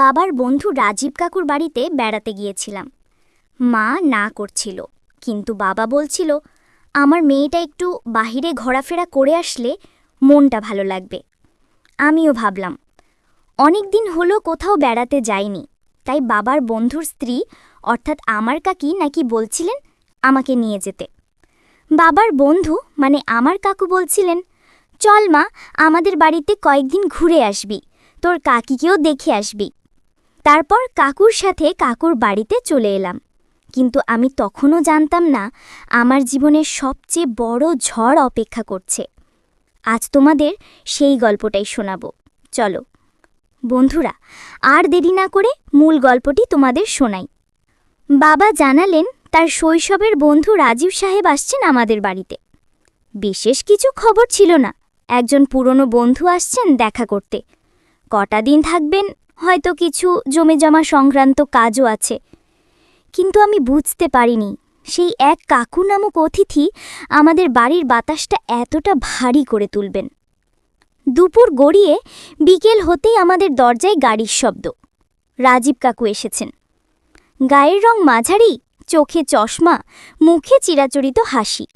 বাবার বন্ধু রাজীব কাকুর বাড়িতে বেড়াতে গিয়েছিলাম। মা না করছিল, কিন্তু বাবা বলছিল, আমার মেয়েটা একটু বাহিরে ঘোরাফেরা করে আসলে মনটা ভালো লাগবে। আমিও ভাবলাম, অনেক দিন হলো কোথাও বেড়াতে যাইনি, তাই বাবার বন্ধুর স্ত্রী, অর্থাৎ আমার কাকি নাকি বলছিলেন আমাকে নিয়ে যেতে। বাবার বন্ধু মানে আমার কাকু বলছিলেন, চল মা, আমাদের বাড়িতে কয়েকদিন ঘুরে আসবি, তোর কাকিকেও দেখে আসবি। তারপর কাকুর সাথে কাকুর বাড়িতে চলে এলাম। কিন্তু আমি তখনও জানতাম না, আমার জীবনের সবচেয়ে বড় ঝড় অপেক্ষা করছে। আজ তোমাদের সেই গল্পটাই শোনাবো। চলো। বন্ধুরা, আর দেরি না করে মূল গল্পটি তোমাদের শোনাই। বাবা জানালেন, তার শৈশবের বন্ধু রাজীব সাহেব আসছেন আমাদের বাড়িতে। বিশেষ কিছু খবর ছিল না। একজন পুরনো বন্ধু আসছেন দেখা করতে। কটা দিন থাকবেন হয়তো কিছু জমে জমা সংক্রান্ত কাজও আছে। কিন্তু আমি বুঝতে পারিনি, সেই এক কাকু নামক অতিথি আমাদের বাড়ির বাতাসটা এতটা ভারী করে তুলবেন। দুপুর গড়িয়ে বিকেল হতেই আমাদের দরজায় গাড়ির শব্দ। রাজীব কাকু এসেছেন। গায়ের রং মাঝারি, চোখে চশমা, মুখে চিরাচরিত হাসি।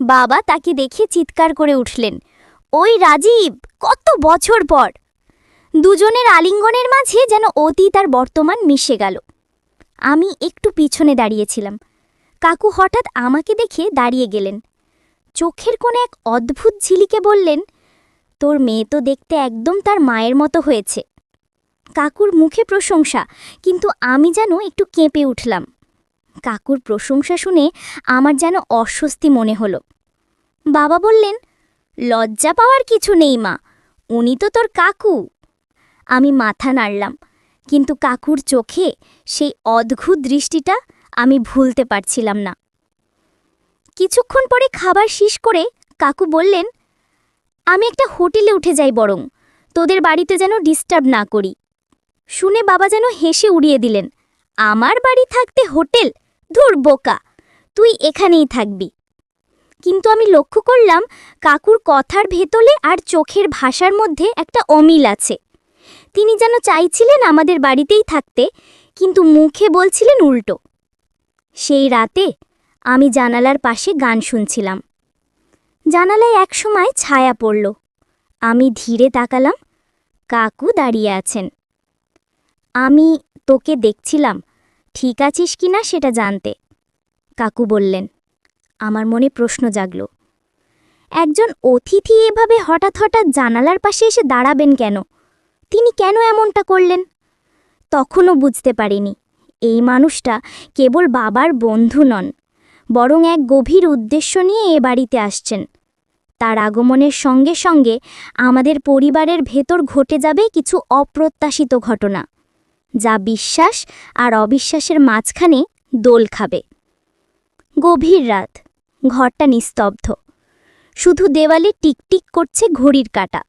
বাবা তাকে দেখে চিৎকার করে উঠলেন, ওই রাজীব, কত বছর পর? দুজনের আলিঙ্গনের মাঝে যেন অতীত আর বর্তমান মিশে গেল। আমি একটু পিছনে দাঁড়িয়েছিলাম। কাকু হঠাৎ আমাকে দেখে দাঁড়িয়ে গেলেন। চোখের কোণে এক অদ্ভুত ঝিলিকে বললেন, তোর মেয়ে তো দেখতে একদম তার মায়ের মতো হয়েছে। কাকুর মুখে প্রশংসা, কিন্তু আমি যেন একটু কেঁপে উঠলাম। কাকুর প্রশংসা শুনে আমার যেন অস্বস্তি মনে হলো। বাবা বললেন, লজ্জা পাওয়ার কিছু নেই মা, উনি তো তোর কাকু। আমি মাথা নাড়লাম। কিন্তু কাকুর চোখে সেই অদ্ভুত দৃষ্টিটা আমি ভুলতে পারছিলাম না। কিছুক্ষণ পরে খাবার শেষ করে কাকু বললেন, আমি একটা হোটেলে উঠে যাই বরং, তোদের বাড়িতে যেন ডিস্টার্ব না করি। শুনে বাবা যেন হেসে উড়িয়ে দিলেন, আমার বাড়ি থাকতে হোটেল? ধুর বোকা, তুই এখানেই থাকবি। কিন্তু আমি লক্ষ্য করলাম, কাকুর কথার ভেতলে আর চোখের ভাষার মধ্যে একটা অমিল আছে। তিনি যেন চাইছিলেন আমাদের বাড়িতেই থাকতে, কিন্তু মুখে বলছিলেন উল্টো। সেই রাতে আমি জানালার পাশে গান শুনছিলাম। জানালায় একসময় ছায়া পড়ল। আমি ধীরে তাকালাম, কাকু দাঁড়িয়ে আছেন। আমি তোকে দেখছিলাম, ঠিক আছিস কি না সেটা জানতে। কাকু বললেন, আমার মনে প্রশ্ন জাগল। একজন অতিথি এভাবে হঠাৎ হঠাৎ জানালার পাশে এসে দাঁড়াবেন কেন? তিনি কেন এমনটা করলেন? তখনও বুঝতে পারিনি। এই মানুষটা কেবল বাবার বন্ধু নন, বরং এক গভীর উদ্দেশ্য নিয়ে এ বাড়িতে আসছেন। তার আগমনের সঙ্গে সঙ্গে আমাদের পরিবারের ভেতর ঘটে যাবে কিছু অপ্রত্যাশিত ঘটনা, যা বিশ্বাস আর অবিশ্বাসের মাঝখানে দোল খাবে। গভীর রাত, ঘরটা নিস্তব্ধ। শুধু দেওয়ালে টিকটিক করছে ঘড়ির কাটা।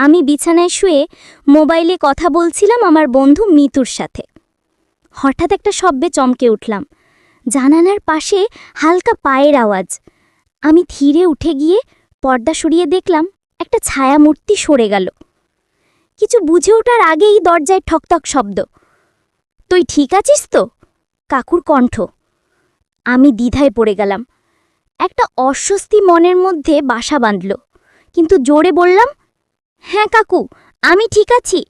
আমি বিছানায় শুয়ে মোবাইলে কথা বলছিলাম আমার বন্ধু মিতুর সাথে। হঠাৎ একটা শব্দে চমকে উঠলাম। জানালার পাশে হালকা পায়ের আওয়াজ। আমি ধীরে উঠে গিয়ে পর্দা সরিয়ে দেখলাম একটা ছায়ামূর্তি সরে গেল। কিছু বুঝে ওঠার আগেই দরজায় ঠকঠক শব্দ। তুই ঠিক আছিস তো? কাকুর কণ্ঠ। আমি দ্বিধায় পড়ে গেলাম। একটা অস্বস্তি মনের মধ্যে বাসা বাঁধল। কিন্তু জোরে বললাম হ্যাঁ কাকু, আমি ঠিক আছি।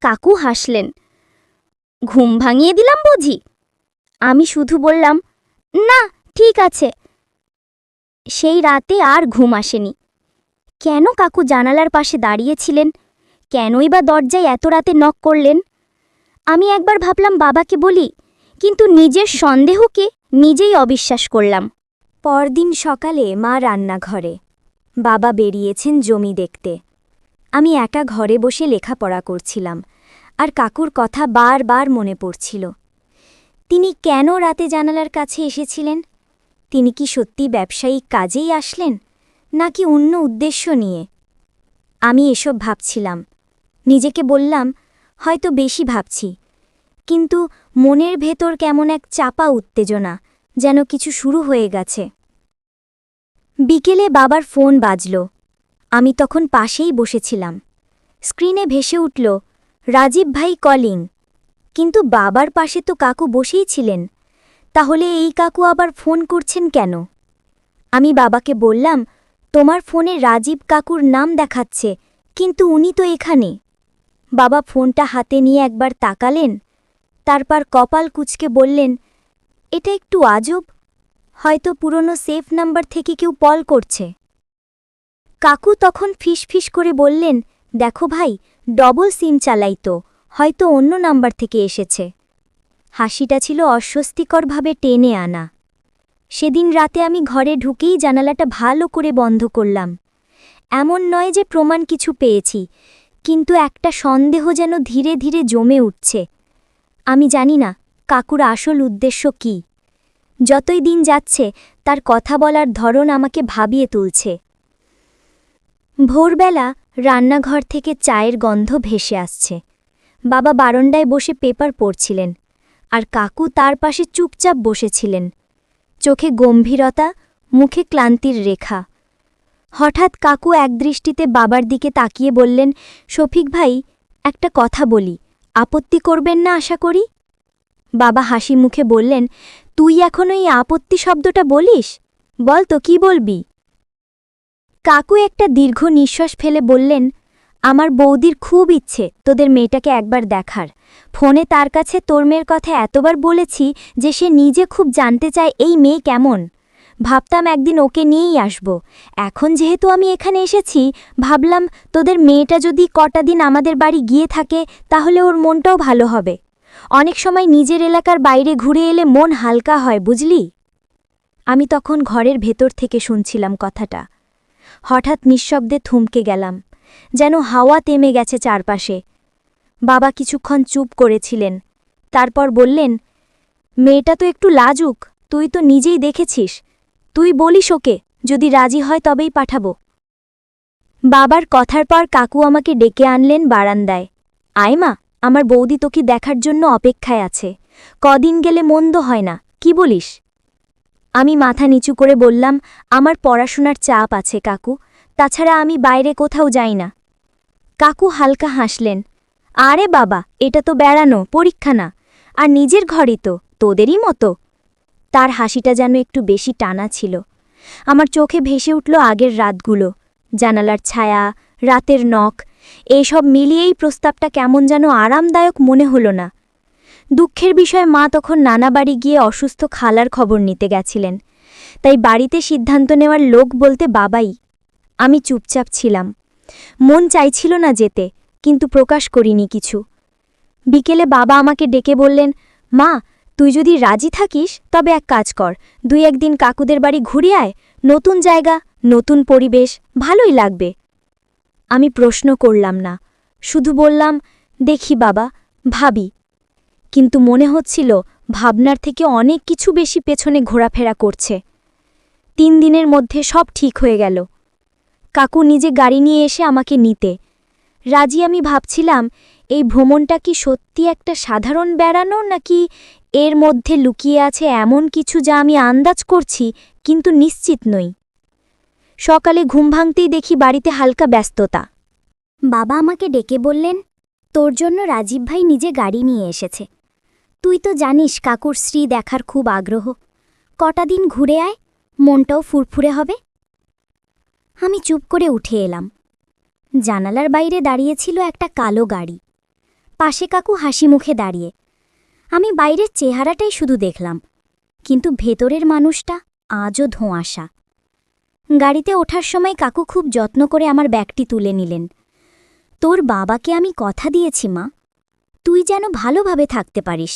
কাকু হাসলেন। ঘুম ভাঙিয়ে দিলাম বুঝি? আমি শুধু বললাম, না, ঠিক আছে। সেই রাতে আর ঘুম আসেনি। কেন কাকু জানালার পাশে দাঁড়িয়েছিলেন? কেনই বা দরজায় এত রাতে নক করলেন? আমি একবার ভাবলাম বাবাকে বলি, কিন্তু নিজের সন্দেহকে নিজেই অবিশ্বাস করলাম। পরদিন সকালে মা রান্নাঘরে। বাবা বেরিয়েছেন জমি দেখতে। আমি একা ঘরে বসে লেখাপড়া করছিলাম, আর কাকুর কথা বারবার মনে পড়ছিল। তিনি কেন রাতে জানালার কাছে এসেছিলেন? তিনি কি সত্যি ব্যবসায়িক কাজেই আসলেন, নাকি অন্য উদ্দেশ্য নিয়ে? আমি এসব ভাবছিলাম। নিজেকে বললাম, হয়তো বেশি ভাবছি। কিন্তু মনের ভেতর কেমন এক চাপা উত্তেজনা যেন কিছু শুরু হয়ে গেছে। বিকেলে বাবার ফোন বাজল। আমি তখন পাশেই বসেছিলাম। স্ক্রিনে ভেসে উঠল, রাজীব ভাই কলিং। কিন্তু বাবার পাশে তো কাকু বসেই ছিলেন। তাহলে এই কাকু আবার ফোন করছেন কেন? আমি বাবাকে বললাম, তোমার ফোনে রাজীব কাকুর নাম দেখাচ্ছে, কিন্তু উনি তো এখানে। বাবা ফোনটা হাতে নিয়ে একবার তাকালেন, তারপর কপাল কুচকে বললেন, এটা একটু আজব। হয়তো পুরনো সেফ নাম্বার থেকে কেউ কল করছে। কাকু তখন ফিস করে বললেন, দেখো ভাই ডবল সিম চালাই তো হয়তো অন্য নাম্বার থেকে এসেছে। হাসিটা ছিল অস্বস্তিকরভাবে টেনে আনা। সেদিন রাতে আমি ঘরে ঢুকেই জানালাটা ভালো করে বন্ধ করলাম। এমন নয় যে প্রমাণ কিছু পেয়েছি, কিন্তু একটা সন্দেহ যেন ধীরে ধীরে জমে উঠছে। আমি জানি না, কাকুর আসল উদ্দেশ্য কি। যতই দিন যাচ্ছে, তার কথা বলার ধরন আমাকে ভাবিয়ে তুলছে। ভোরবেলা রান্নাঘর থেকে চায়ের গন্ধ ভেসে আসছে। বাবা বারণ্ডায় বসে পেপার পড়ছিলেন আর কাকু তার পাশে চুপচাপ বসেছিলেন। চোখে গম্ভীরতা, মুখে ক্লান্তির রেখা। হঠাৎ কাকু একদৃষ্টিতে বাবার দিকে তাকিয়ে বললেন, শফিক ভাই, একটা কথা বলি, আপত্তি করবেন না আশা করি? বাবা হাসি মুখে বললেন, তুই এখন এই আপত্তি শব্দটা বলিস? বল তো, কি বলবি? কাকু একটা দীর্ঘ নিঃশ্বাস ফেলে বললেন, আমার বৌদির খুব ইচ্ছে তোদের মেয়েটাকে একবার দেখার। ফোনে তার কাছে তোর মেয়ের কথা এতবার বলেছি যে সে নিজে খুব জানতে চায় এই মেয়ে কেমন। ভাবতাম একদিন ওকে নিয়েই আসব। এখন যেহেতু আমি এখানে এসেছি, ভাবলাম তোদের মেয়েটা যদি কটা দিন আমাদের বাড়ি গিয়ে থাকে, তাহলে ওর মনটাও ভালো হবে। অনেক সময় নিজের এলাকার বাইরে ঘুরে এলে মন হালকা হয়, বুঝলি? আমি তখন ঘরের ভেতর থেকে শুনছিলাম কথাটা। হঠাৎ নিঃশব্দে থমকে গেলাম, যেন হাওয়া তেমে গেছে চারপাশে। বাবা কিছুক্ষণ চুপ করেছিলেন, তারপর বললেন, মেয়েটা তো একটু লাজুক, তুই তো নিজেই দেখেছিস। তুই বলিস ওকে, যদি রাজি হয় তবেই পাঠাবো। বাবার কথার পর কাকু আমাকে ডেকে আনলেন বারান্দায়। আয়মা আমার বৌদি তোকে দেখার জন্য অপেক্ষায় আছে। কদিন গেলে মন্দ হয় না, কি বলিস? আমি মাথা নিচু করে বললাম, আমার পড়াশোনার চাপ আছে, কাকু। তাছাড়া আমি বাইরে কোথাও যাই না। কাকু হালকা হাসলেন, আরে বাবা, এটা তো বেড়ানো, পরীক্ষা না। আর নিজের ঘরই তো, তোদেরই মতো? তার হাসিটা যেন একটু বেশি টানা ছিল। আমার চোখে ভেসে উঠল আগের রাতগুলো, জানালার ছায়া, রাতের নখ এইসব মিলিয়েই প্রস্তাবটা কেমন যেন আরামদায়ক মনে হলো না। দুঃখের বিষয়ে মা তখন নানা বাড়ি গিয়ে অসুস্থ খালার খবর নিতে গেছিলেন। তাই বাড়িতে সিদ্ধান্ত নেওয়ার লোক বলতে বাবাই, আমি চুপচাপ ছিলাম। মন চাইছিল না যেতে, কিন্তু প্রকাশ করিনি কিছু। বিকেলে বাবা আমাকে ডেকে বললেন, মা, তুই যদি রাজি থাকিস, তবে এক কাজ কর। দুই একদিন কাকুদের বাড়ি ঘুরে আয়। নতুন জায়গা, নতুন পরিবেশ, ভালোই লাগবে। আমি প্রশ্ন করলাম না। শুধু বললাম, দেখি বাবা, ভাবি। কিন্তু মনে হচ্ছিল ভাবনার থেকে অনেক কিছু বেশি পেছনে ঘোরাফেরা করছে। তিন দিনের মধ্যে সব ঠিক হয়ে গেল। কাকু নিজে গাড়ি নিয়ে এসে আমাকে নিতে। রাজি আমি ভাবছিলাম, এই ভ্রমণটা কি সত্যি একটা সাধারণ বেড়ানো নাকি এর মধ্যে লুকিয়ে আছে এমন কিছু যা আমি আন্দাজ করছি, কিন্তু নিশ্চিত নই। সকালে ঘুম ভাঙতেই দেখি বাড়িতে হালকা ব্যস্ততা। বাবা আমাকে ডেকে বললেন, তোর জন্য রাজীব ভাই নিজে গাড়ি নিয়ে এসেছে। তুই তো জানিস কাকুর শ্রী দেখার খুব আগ্রহ। কটা দিন ঘুরে আয়, মনটাও ফুরফুরে হবে। আমি চুপ করে উঠে এলাম। জানালার বাইরে দাঁড়িয়েছিল একটা কালো গাড়ি। পাশে কাকু হাসি মুখে দাঁড়িয়ে। আমি বাইরের চেহারাটাই শুধু দেখলাম, কিন্তু ভেতরের মানুষটা আজও ধোঁয়াশা। গাড়িতে ওঠার সময় কাকু খুব যত্ন করে আমার ব্যাগটি তুলে নিলেন। তোর বাবাকে আমি কথা দিয়েছি, মা। তুই যেন ভালোভাবে থাকতে পারিস।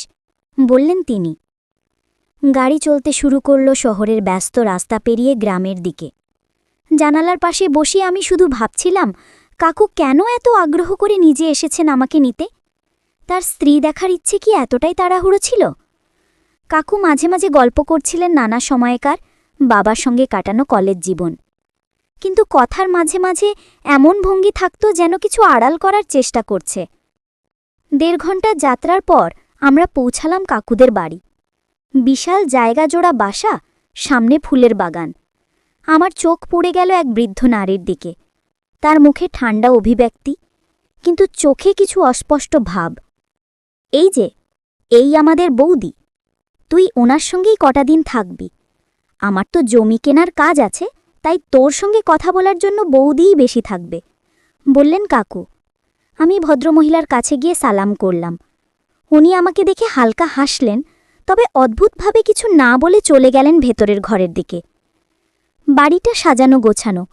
বললেন তিনি। গাড়ি চলতে শুরু করল শহরের ব্যস্ত রাস্তা পেরিয়ে গ্রামের দিকে। জানালার পাশে বসে আমি শুধু ভাবছিলাম, কাকু কেন এত আগ্রহ করে নিজে এসেছেন আমাকে নিতে? তার স্ত্রী দেখার ইচ্ছে কি এতটাই তাড়াহুড়ো ছিল? কাকু মাঝে মাঝে গল্প করছিলেন নানা সময়কার বাবার সঙ্গে কাটানো কলেজ জীবন। কিন্তু কথার মাঝে মাঝে এমন ভঙ্গি থাকত যেন কিছু আড়াল করার চেষ্টা করছে। দেড় ঘণ্টা যাত্রার পর আমরা পৌঁছালাম কাকুদের বাড়ি। বিশাল জায়গা জোড়া বাসা, সামনে ফুলের বাগান। আমার চোখ পড়ে গেল এক বৃদ্ধ নারীর দিকে। তার মুখে ঠান্ডা অভিব্যক্তি, কিন্তু চোখে কিছু অস্পষ্ট ভাব। এই যে, এই আমাদের বৌদি। তুই ওনার সঙ্গেই কটা দিন থাকবি। আমার তো জমি কেনার কাজ আছে, তাই তোর সঙ্গে কথা বলার জন্য বৌদিই বেশি থাকবে। বললেন কাকু। আমি ভদ্রমহিলার কাছে গিয়ে সালাম করলাম। উনি আমাকে দেখে হালকা হাসলেন, তবে অদ্ভুতভাবে কিছু না বলে চলে গেলেন ভেতরের ঘরের দিকে। বাড়িটা সাজানো গোছানো,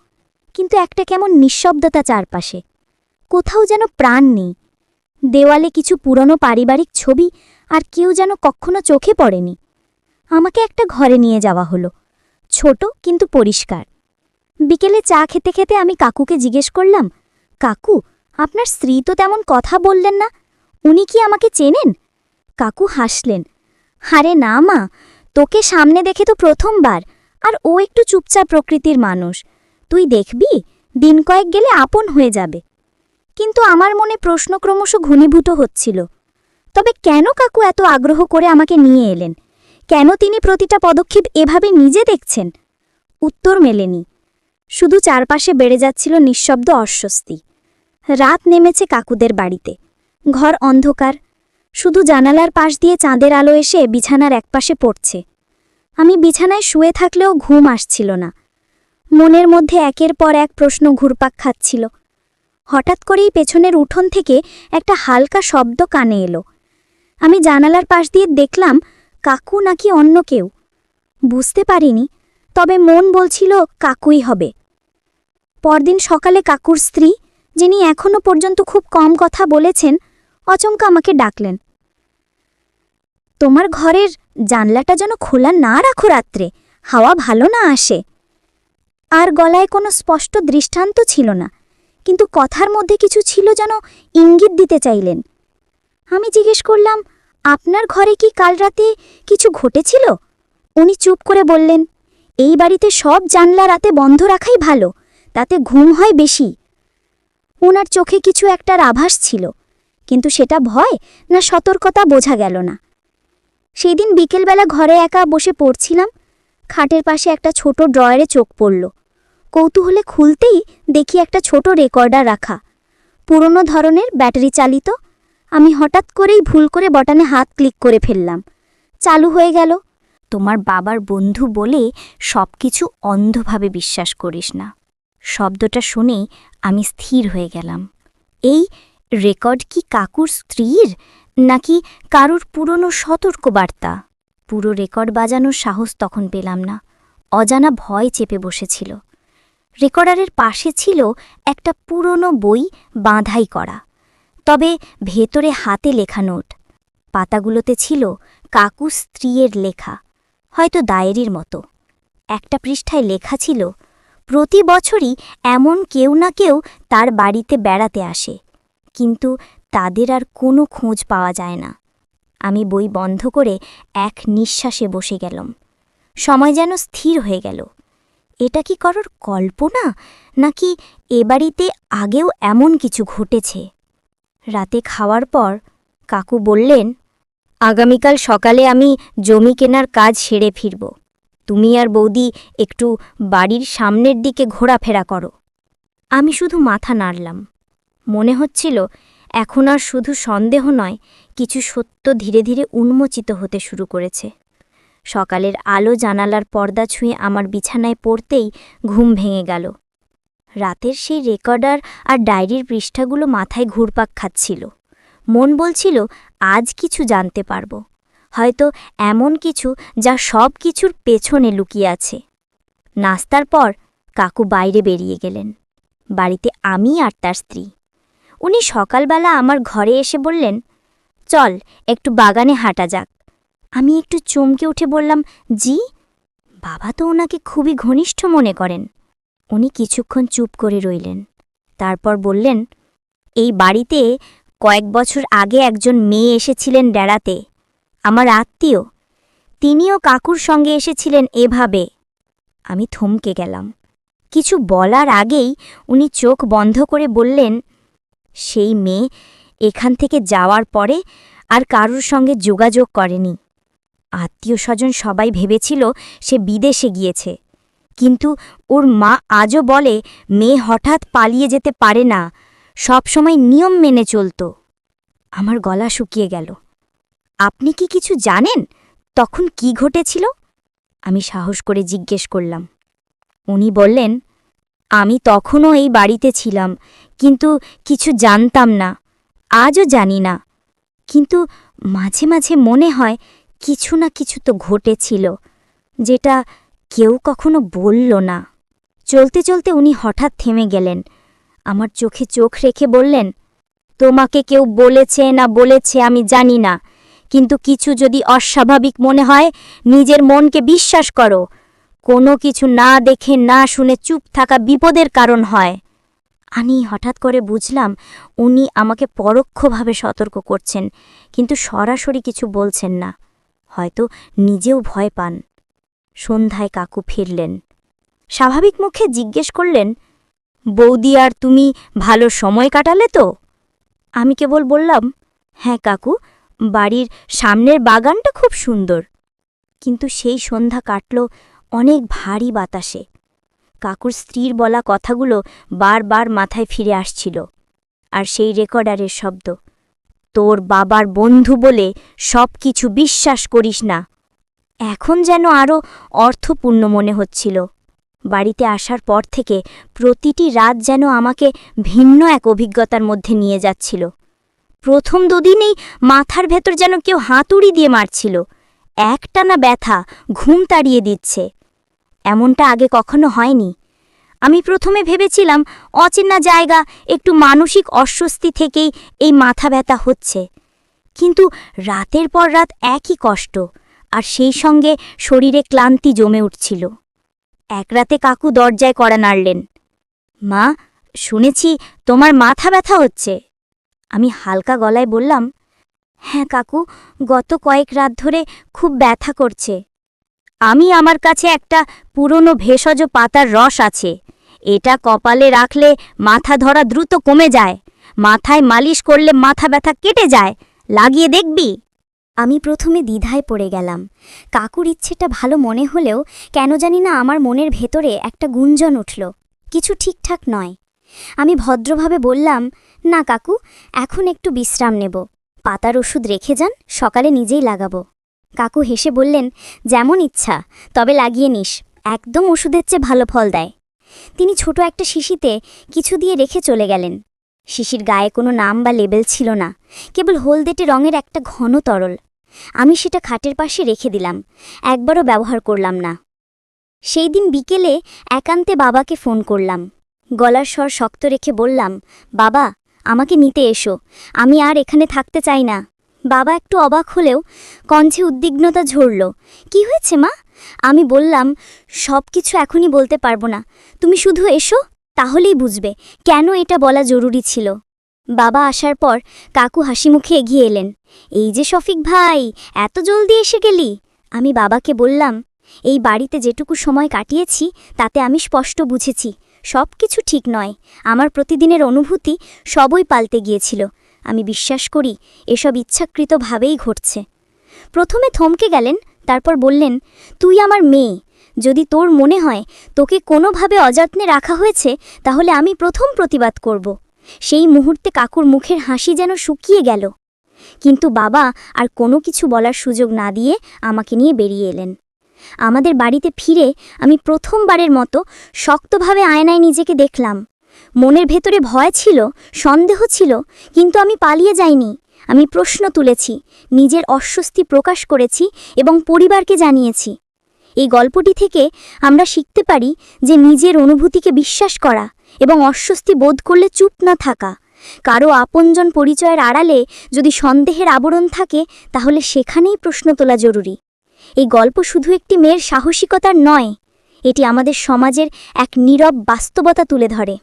কিন্তু একটা কেমন নিঃশব্দতা চারপাশে। কোথাও যেন প্রাণ নেই। দেওয়ালে কিছু পুরনো পারিবারিক ছবি আর কেউ যেন কখনো চোখে পড়েনি। আমাকে একটা ঘরে নিয়ে যাওয়া হলো, ছোট কিন্তু পরিষ্কার। বিকেলে চা খেতে খেতে আমি কাকুকে জিজ্ঞেস করলাম, কাকু, আপনার স্ত্রী তো তেমন কথা বললেন না? উনি কি আমাকে চেনেন? কাকু হাসলেন। হারে না, মা। তোকে সামনে দেখে তো প্রথমবার। আর ও একটু চুপচাপ প্রকৃতির মানুষ। তুই দেখবি, দিন কয়েক গেলে আপন হয়ে যাবে। কিন্তু আমার মনে প্রশ্ন ক্রমশ ঘনীভূত হচ্ছিল। তবে কেন কাকু এত আগ্রহ করে আমাকে নিয়ে এলেন? কেন তিনি প্রতিটা পদক্ষেপ এভাবে নিজে দেখছেন? উত্তর মেলেনি। শুধু চারপাশে বেড়ে যাচ্ছিল নিঃশব্দ অস্বস্তি। রাত নেমেছে কাকুদের বাড়িতে। ঘর অন্ধকার। শুধু জানালার পাশ দিয়ে চাঁদের আলো এসে বিছানার একপাশে পড়ছে। আমি বিছানায় শুয়ে থাকলেও ঘুম আসছিল না। মনের মধ্যে একের পর এক প্রশ্ন ঘুরপাক খাচ্ছিল। হঠাৎ করেই পেছনের উঠোন থেকে একটা হালকা শব্দ কানে এলো। আমি জানালার পাশ দিয়ে দেখলাম, কাকু নাকি অন্য কেউ। বুঝতে পারিনি, তবে মন বলছিল কাকুই হবে। পরদিন সকালে কাকুর স্ত্রী, যিনি এখনও পর্যন্ত খুব কম কথা বলেছেন অচমকা আমাকে ডাকলেন। তোমার ঘরের জানলাটা যেন খোলা না রাখো রাত্রে, হাওয়া ভালো না আসে। আর গলায় কোনো স্পষ্ট দৃষ্টান্ত ছিল না, কিন্তু কথার মধ্যে কিছু ছিল যেন ইঙ্গিত দিতে চাইলেন। আমি জিজ্ঞেস করলাম, আপনার ঘরে কি কাল রাতে কিছু ঘটেছিল? উনি চুপ করে বললেন, এই বাড়িতে সব জানলা রাতে বন্ধ রাখাই ভালো, তাতে ঘুম হয় বেশি। ওনার চোখে কিছু একটার আভাস ছিল। কিন্তু সেটা ভয় না সতর্কতা বোঝা গেল না। সেই দিন বিকেলবেলা ঘরে একা বসে পড়ছিলাম। খাটের পাশে একটা ছোট ড্রয়ারে চোখ পড়ল। কৌতূহলে খুলতেই দেখি একটা ছোট রেকর্ডার রাখা। পুরনো ধরনের ব্যাটারি চালিত। আমি হঠাৎ করেই ভুল করে বটানে হাত ক্লিক করে ফেললাম। চালু হয়ে গেল। তোমার বাবার বন্ধু বলে সব কিছু অন্ধভাবে বিশ্বাস করিস না। শব্দটা শুনেই আমি স্থির হয়ে গেলাম। এই রেকর্ড কি কাকুর স্ত্রীর, নাকি কারুর পুরনো সতর্কবার্তা? পুরো রেকর্ড বাজানোর সাহস তখন পেলাম না। অজানা ভয় চেপে বসেছিল। রেকর্ডারের পাশে ছিল একটা পুরনো বই বাঁধাই করা। তবে ভেতরে হাতে লেখা নোট। পাতাগুলোতে ছিল কাকু স্ত্রীর লেখা, হয়তো ডায়েরির মতো। একটা পৃষ্ঠায় লেখা ছিল, প্রতি বছরই এমন কেউ না কেউ তার বাড়িতে বেড়াতে আসে। কিন্তু তাদের আর কোনো খোঁজ পাওয়া যায় না। আমি বই বন্ধ করে এক নিঃশ্বাসে বসে গেলাম। সময় যেন স্থির হয়ে গেল। এটা কি কারোর কল্পনা? নাকি এ বাড়িতে আগেও এমন কিছু ঘটেছে? রাতে খাওয়ার পর কাকু বললেন, আগামীকাল সকালে আমি জমি কেনার কাজ সেরে ফিরব। তুমি আর বৌদি একটু বাড়ির সামনের দিকে ঘোরাফেরা করো। আমি শুধু মাথা নাড়লাম। মনে হচ্ছিল, এখন আর শুধু সন্দেহ নয়, কিছু সত্য ধীরে ধীরে উন্মোচিত হতে শুরু করেছে। সকালের আলো জানালার পর্দা ছুঁয়ে আমার বিছানায় পড়তেই ঘুম ভেঙে গেল। রাতের সেই রেকর্ডার আর ডায়েরির পৃষ্ঠাগুলো মাথায় ঘুরপাক খাচ্ছিল। মন বলছিল, আজ কিছু জানতে পারব। হয়তো এমন কিছু যা সব কিছুর পেছনে লুকিয়ে আছে। নাস্তার পর কাকু বাইরে বেরিয়ে গেলেন। বাড়িতে আমি আর তার স্ত্রী। উনি সকালবেলা আমার ঘরে এসে বললেন, চল, একটু বাগানে হাঁটা যাক। আমি একটু চমকে উঠে বললাম, জি? বাবা তো ওনাকে খুবই ঘনিষ্ঠ মনে করেন। উনি কিছুক্ষণ চুপ করে রইলেন। তারপর বললেন, এই বাড়িতে কয়েক বছর আগে একজন মেয়ে এসেছিলেন বেড়াতে আমার আত্মীয়। তিনিও কাকুর সঙ্গে এসেছিলেন এভাবে। আমি থমকে গেলাম। কিছু বলার আগেই উনি চোখ বন্ধ করে বললেন সেই মেয়ে এখান থেকে যাওয়ার পরে আর কারুর সঙ্গে যোগাযোগ করেনি। আত্মীয় স্বজন সবাই ভেবেছিল সে বিদেশে গিয়েছে। কিন্তু ওর মা আজও বলে, মেয়ে হঠাৎ পালিয়ে যেতে পারে না। সবসময় নিয়ম মেনে চলত। আমার গলা শুকিয়ে গেল। আপনি কি কিছু জানেন? তখন কি ঘটেছিল? আমি সাহস করে জিজ্ঞেস করলাম। উনি বললেন আমি তখনও এই বাড়িতে ছিলাম, কিন্তু কিছু জানতাম না, আজও জানি না। কিন্তু মাঝে মাঝে মনে হয় কিছু না কিছু তো ঘটেছিল, যেটা কেউ কখনো বলল না। চলতে চলতে উনি হঠাৎ থেমে গেলেন। আমার চোখে চোখ রেখে বললেন, তোমাকে কেউ বলেছে না বলেছে আমি জানি না, কিন্তু কিছু যদি অস্বাভাবিক মনে হয়, নিজের মনকে বিশ্বাস করো। কোনো কিছু না দেখে না শুনে চুপ থাকা বিপদের কারণ হয়। আমি হঠাৎ করে বুঝলাম, উনি আমাকে পরোক্ষভাবে সতর্ক করছেন, কিন্তু সরাসরি কিছু বলছেন না। হয়তো নিজেও ভয় পান। সন্ধ্যায় কাকু ফিরলেন। স্বাভাবিক মুখে জিজ্ঞেস করলেন, বৌদি আর তুমি ভালো সময় কাটালে তো? আমি কেবল বললাম হ্যাঁ কাকু, বাড়ির সামনের বাগানটা খুব সুন্দর। কিন্তু সেই সন্ধ্যা কাটল অনেক ভারী বাতাসে। কাকুর স্ত্রীর বলা কথাগুলো বারবার মাথায় ফিরে আসছিল। আর সেই রেকর্ডারের শব্দ, তোর বাবার বন্ধু বলে সব কিছু বিশ্বাস করিস না। এখন যেন আরও অর্থপূর্ণ মনে হচ্ছিল। বাড়িতে আসার পর থেকে প্রতিটি রাত যেন আমাকে ভিন্ন এক অভিজ্ঞতার মধ্যে নিয়ে যাচ্ছিল। প্রথম দুদিনেই মাথার ভেতর যেন কেউ হাতুড়ি দিয়ে মারছিল। একটানা ব্যথা ঘুম তাড়িয়ে দিচ্ছে। এমনটা আগে কখনো হয়নি। আমি প্রথমে ভেবেছিলাম অচেনা জায়গা, একটু মানসিক অস্বস্তি থেকেই এই মাথা ব্যথা হচ্ছে। কিন্তু রাতের পর রাত একই কষ্ট, আর সেই সঙ্গে শরীরে ক্লান্তি জমে উঠছিল। এক রাতে কাকু দরজায় কড়া নাড়লেন, মা, শুনেছি তোমার মাথা ব্যথা হচ্ছে। আমি হালকা গলায় বললাম হ্যাঁ কাকু, গত কয়েক রাত ধরে খুব ব্যথা করছে। আমি আমার কাছে একটা পুরনো ভেষজ পাতার রস আছে। এটা কপালে রাখলে মাথা ধরা দ্রুত কমে যায়। মাথায় মালিশ করলে মাথা ব্যথা কেটে যায়। লাগিয়ে দেখবি। আমি প্রথমে দ্বিধায় পড়ে গেলাম। কাকুর ইচ্ছেটা ভালো মনে হলেও কেন জানি না আমার মনের ভেতরে একটা গুঞ্জন উঠল। কিছু ঠিকঠাক নয়। আমি ভদ্রভাবে বললাম, না, কাকু, এখন একটু বিশ্রাম নেব। পাতার ওষুধ রেখে যান, সকালে নিজেই লাগাবো। কাকু হেসে বললেন, যেমন ইচ্ছা, তবে লাগিয়ে নিস, একদম ওষুধের চেয়ে ভালো ফল দেয়। তিনি ছোট একটা শিশিতে কিছু দিয়ে রেখে চলে গেলেন। শিশির গায়ে কোনো নাম বা লেবেল ছিল না, কেবল হলদেটে রঙের একটা ঘন তরল। আমি সেটা খাটের পাশে রেখে দিলাম, একবারও ব্যবহার করলাম না। সেই দিন বিকেলে একান্তে বাবাকে ফোন করলাম। গলার স্বর শক্ত রেখে বললাম, বাবা আমাকে নিতে এসো। আমি আর এখানে থাকতে চাই না। বাবা একটু অবাক হলেও কণ্ঠে উদ্বিগ্নতা ঝরল। কি হয়েছে মা? আমি বললাম সব কিছু এখনই বলতে পারব না। তুমি শুধু এসো, তাহলেই বুঝবে কেন এটা বলা জরুরি ছিল। বাবা আসার পর কাকু হাসি মুখে এগিয়ে এলেন। এই যে শফিক ভাই, এত জলদি এসে গেলি? আমি বাবাকে বললাম, এই বাড়িতে যেটুকু সময় কাটিয়েছি, তাতে আমি স্পষ্ট বুঝেছি। সব কিছু ঠিক নয়। আমার প্রতিদিনের অনুভূতি সবই পাল্টে গিয়েছিল। আমি বিশ্বাস করি, এসব ইচ্ছাকৃতভাবেই ঘটছে। প্রথমে থমকে গেলেন, তারপর বললেন, তুই আমার মেয়ে। যদি তোর মনে হয় তোকে কোনোভাবে অযত্নে রাখা হয়েছে, তাহলে আমি প্রথম প্রতিবাদ করব। সেই মুহূর্তে কাকুর মুখের হাসি যেন শুকিয়ে গেল। কিন্তু বাবা আর কোনো কিছু বলার সুযোগ না দিয়ে আমাকে নিয়ে বেরিয়ে এলেন। আমাদের বাড়িতে ফিরে আমি প্রথমবারের মতো শক্তভাবে আয়নায় নিজেকে দেখলাম। মনের ভেতরে ভয় ছিল, সন্দেহ ছিল, কিন্তু আমি পালিয়ে যাইনি। আমি প্রশ্ন তুলেছি, নিজের অস্বস্তি প্রকাশ করেছি এবং পরিবারকে জানিয়েছি। এই গল্পটি থেকে আমরা শিখতে পারি যে নিজের অনুভূতিকে বিশ্বাস করা এবং অস্বস্তি বোধ করলে চুপ না থাকা। কারও আপনজন পরিচয়ের আড়ালে যদি সন্দেহের আবরণ থাকে, তাহলে সেখানেই প্রশ্ন তোলা জরুরি। এই গল্প শুধু একটি মেয়ের সাহসিকতার নয়, এটি আমাদের সমাজের এক নীরব বাস্তবতা তুলে ধরে।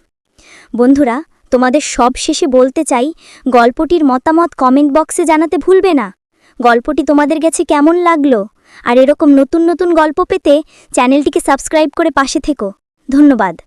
বন্ধুরা, তোমাদের সব শেষে বলতে চাই, গল্পটির মতামত কমেন্ট বক্সে জানাতে ভুলবে না। গল্পটি তোমাদের কাছে কেমন লাগল? আর এরকম নতুন নতুন গল্প পেতে চ্যানেলটিকে সাবস্ক্রাইব করে পাশে থেকো। ধন্যবাদ।